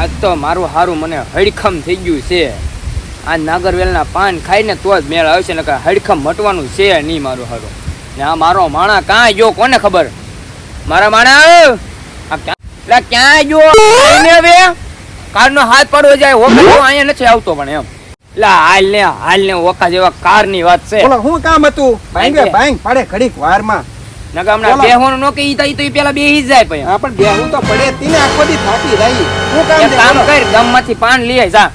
આજ તો મારું હારું મને હડખમ થઈ ગયું છે. આ નાગરવેલના પાન ખાઈને તો જ મેળ આવશે ને હડખમ મટવાનું છે નહીં મારું હારું. ને આ મારો માણા કાં ગયો કોને ખબર? મારા માણા? આ ક્યાં? ગયો? હવે? કારનો હાથ પડવો જાય ઓકા અહીંયા નથી આવતો પણ એમ. એટલે હાલ ને હાલ ને ઓકા જેવા કારની વાત છે. શું કામ હતું? ભાંગે. ભાંગ પડે ઘડીક વારમાં નકા હમણાં. બેહવાનું નો કે ઈ તો ઈ તો ઈ પેલા બેહી જાય પછી. હા પણ બેહું તો પડે. તીને આખો દી થાકી રહી. શું કામ કામ કર ગામમાંથી પાન લઈ જા.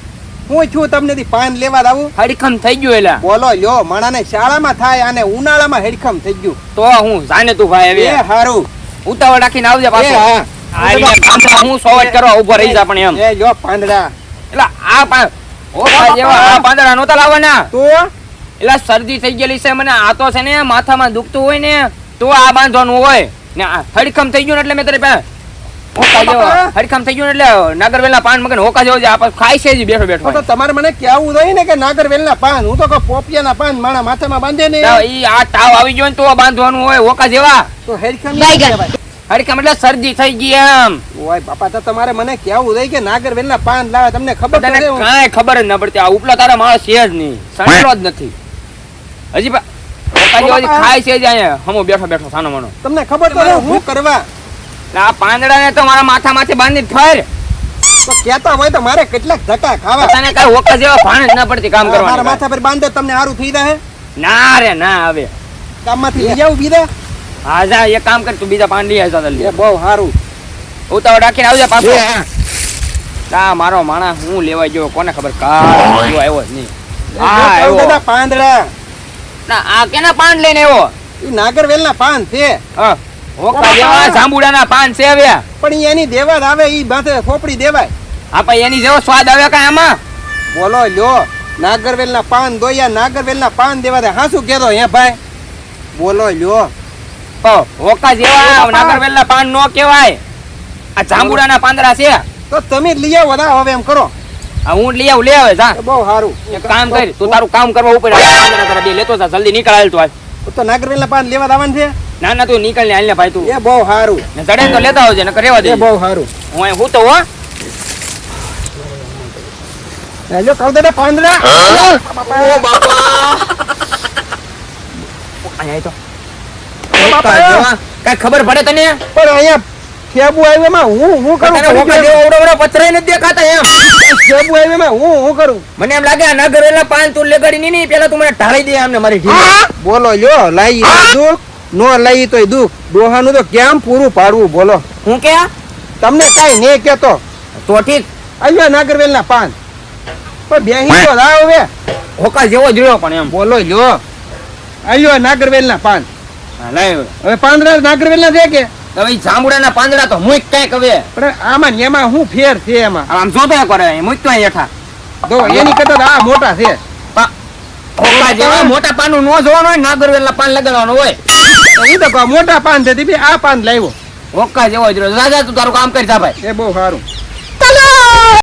હું છું તમને દી પાન લેવા આવું હડખમ થઈ ગયું એલા. બોલો લ્યો માણાને શાળામાં થાય અને ઉનાળામાં હેડખમ થઈ ગયું. તો હું જાને તું ભાઈ એ હારું. ઉતાવળ રાખીને આવજે પાછો. હા. ગામમાં હું સોવટ કરવા ઊભો રહી જા પણ એમ. એ લ્યો પાંદડા. એટલે આ પા ઓખા જેવા આ પાંદડા નોતા લાવવાના. તો? એટલે શરદી થઈ ગયેલી છે મને. આ તો છે ને માથામાં દુખતું હોય ને. તો આ બાંધવાનું હોય ને હડખમ થઈ ગયું ને એટલે મેં તારી પાસે હડખમ થઈ ગયું એટલે નાગરવેલના પાન મગન હોકા જેવો જે આ ખાય છે જ બેઠો બેઠો તો તમારે મને કેવું જોઈએ ને કે નાગરવેલના પાન. હું તો કહું પોપિયાના પાન માણા માથામાં બાંધે ને ઈ આ તાવ આવી ગયો ને તો બાંધવાનું હોય હોકા જેવા. તો હેડખમ હડખમ એટલે શરદી થઈ ગઈ એમ. ઓય બાપા તો તમારે મને કેવું જોઈએ કે નાગરવેલના પાન લાવે. તમને ખબર તને કાંઈ ખબર જ ન પડતી. આ ઉપલા તારા માણસ છે જ નહીં. સાંભળો જ નથી. હજી પા- હોકા જેવો હજી ખાય છે જ અહીંયા. હમો બેઠો બેઠો સાનો મનો. તમને ખબર તો હું કરવા? આ પાંદડાને તો મારા માથા માથે બાંધી ફર. તો કેતા હોય તો મારે કેટલાક ધક્કા ખાવા. તને કઈ હોકા જેવા ભાણ જ ના પડતી કામ મારા કરવાનું માથા પર બાંધો તમને સારું થઈ જાય ના રે ના હવે કામમાંથી લઈ આવું બીજા? હા જા એક કામ કર તું બીજા પાંડી આવતા એ જલ્દી બહુ સારું ઉતાવળ રાખીને આવજે પાછો. કા મારો માણસ હું લેવા ગયો કોને ખબર? કા આવ્યો જ નહીં. હા આવ્યો. પાંદડા. ના આ કેના પાન લઈને આવ્યો? ઈ નાગરવેલના પાન છે. હા, જાંબુડાના પાન છે હવે. પણ એની દેવા આવે ઈ માથે ખોપડી દેવાય. આપણે એની જેવો સ્વાદ આવે કાંઈ આમાં? બોલો લ્યો. નાગરવેલના પાન દોયા નાગરવેલના પાન દેવા દે. હા શું કેતો હે ભાઈ? બોલો લ્યો. હોકા જેવા નાગરવેલના પાન નો કહેવાય. આ જાંબુડાના પાંદડા છે. તો તમે લઈ આવો ના હવે એમ કરો. હું લઈ આવું લે આવે જા. બહુ સારું. એક કામ કર તું તારું કામ કરવા ઉપર બે લેતો જા જલ્દી નીકળ હાલ તું હાલ. તો નાગરવેલના પાન લેવા આવવાનું છે? ના ના તું નીકળ ને હાલ ને ભાઈ તું. એ બહુ સારું. ને ચડે તો લેતા આવજે નકર રહેવા દે. બહુ સારું. હું અહીં હું તો હો. હેલો કહું દાદા પાંદડા અહીંયા આય તો. બાપા. હોકા જેવા. કાંઈ ખબર પડે તને? પણ અહીંયા ફેબુ આવ્યો માં હું હું કરું? ઓવડો નથી દેખાતા. એમ ખેબુ આવ્યો હું હું કરું? મને એમ લાગે આ નગરેલા પાન તું લેગાડી નહીં પેલા તું મને ઢાળી દે આમને મારી ઢીલી બોલો લ્યો લાઈ દુઃખ નો લાઈ તોય દુઃખ. ડોહાનું તો કેમ પૂરું પાડવું બોલો. હું કે તમને કાઈ નહીં કેતો તો ઠીક. અહીંયા નાગરવેલના પાન. પણ બેહી તો રાવ હવે. હોકા જેવો જ રહ્યો પણ એમ. બોલો લ્યો. આલ્યો નાગરવેલના પાન. હા, લાય હવે. હવે પાંદડા નાગરવેલના છે કે? હવે જાંબુડાના પાંદડા તો મુક કાંઈક હવે. પણ આમાં એમાં શું ફેર છે એમાં? આમ જોતો કરે મુક તો હેઠા. એની આ મોટા છે. જેવા મોટા પાનનું નો જોવાનું હોય નાગરવેલના પાન લગાડવાનું હોય. તો તો મોટા પાન છે આ પાન લાવ્યો. હોકા જેવો જ રહ્યો. જા જા તું તારું કામ કરી જા ભાઈ. એ બહુ સારું.